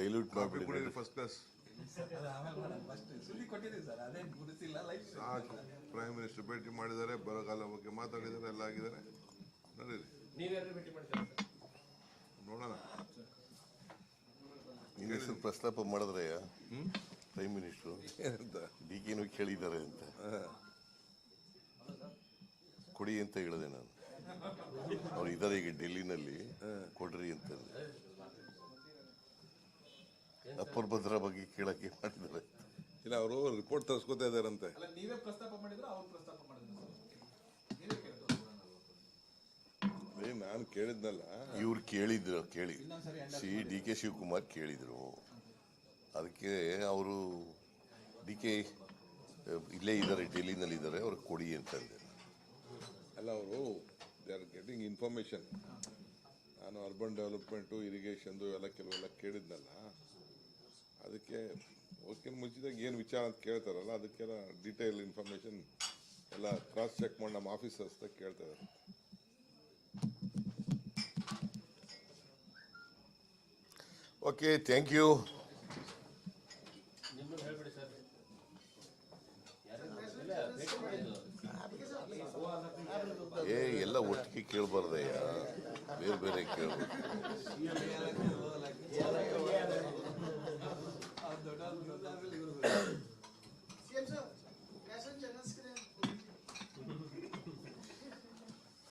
Dilute ಮಾಡಿಬಿಡಿ first class ಸಾಕು prime minister ಭೇಟಿ ಮಾಡಿದ್ದಾರೆ ಬರಗಾಲ ಬಗ್ಗೆ ಮಾತಾಡಿದ್ದಾರೆ ಎಲ್ಲ ಆಗಿದ್ದಾರೆ. ನಡೀರಿ. ನೋಡೋಣ. ನಿನ್ನ ಹೆಸರು ಪ್ರಸ್ತಾಪ ಮಾಡಿದ್ರೆ ಪ್ರೈಮ್ ಮಿನಿಸ್ಟ್ರು ಏನಂತ? ಡಿ ಕೆನೂ ಕೇಳಿದ್ದಾರೆ ಅಂತ. ಕೊಡಿ ಅಂತ ಹೇಳಿದೆ ನಾನು. ಅವ್ರು ಇದ್ದಾರೆ ಈಗ ಡೆಲ್ಲಿನಲ್ಲಿ ಕೊಡ್ರಿ ಅಂತಂದ್ರೆ ಅಪ್ಪರ್ ಭದ್ರಾ ಬಗ್ಗೆ ಕೇಳಕ್ಕೆ ಮಾಡಿದ್ದಾರೆ. ಇಲ್ಲ ಅವರು ರಿಪೋರ್ಟ್ ತರಿಸ್ಕೊತಾ ಇದಾರಂತೆ ಅಲ್ಲ ನೀವೇ ಪ್ರಸ್ತಾಪ ಮಾಡಿದ್ರೆ ಅವ್ರು ಪ್ರಸ್ತಾಪ ಮಾಡಿದ್ರು. ಸರ್ ನೀವೇ ಕೇಳಿದ್ರು ಅದೇ ನಾನು ಕೇಳಿದ್ನಲ್ಲ. ಇವ್ರು ಕೇಳಿದ್ರು ಕೇಳಿ. ಸಿ ಡಿ ಕೆ ಶಿವಕುಮಾರ್ ಕೇಳಿದ್ರು. ಅದಕ್ಕೆ ಅವರು ಡಿ ಕೆ ಇಲ್ಲೇ ಇದ್ದಾರೆ ಡೆಲ್ಲಿನಲ್ಲಿ ಇದ್ದಾರೆ ಅವ್ರಿಗೆ ಕೊಡಿ ಅಂತಂದೆ ಅಲ್ಲ ಅವರು ದೇ ಆರ್ ಗೆಟಿಂಗ್ ಇನ್ಫಾರ್ಮೇಶನ್ ನಾನು ಅರ್ಬನ್ ಡೆವಲಪ್ಮೆಂಟು ಇರಿಗೇಷನ್ದು ಎಲ್ಲ ಕೆಲವೆಲ್ಲ ಕೇಳಿದ್ನಲ್ಲ. ಅದಕ್ಕೆ ಓಕೆ ಮುಂಚಿದಾಗ ಏನು ವಿಚಾರ ಅಂತ ಕೇಳ್ತಾರಲ್ಲ, ಅದಕ್ಕೆಲ್ಲ ಡೀಟೇಲ್ ಇನ್ಫಾರ್ಮೇಶನ್ ಎಲ್ಲ ಕ್ರಾಸ್ ಚೆಕ್ ಮಾಡಿ ನಮ್ಮ ಆಫೀಸರ್ಸ್ ಕೇಳ್ತಾ ಇದ್ದಾರೆ ಓಕೆ ಥ್ಯಾಂಕ್ ಯು ಏ, ಎಲ್ಲ ಒಟ್ಟಿಗೆ ಕೇಳಬಾರ್ದಯ್ಯ. ಬೇರೆ ಬೇರೆ ಕೇಳಬೇಕು.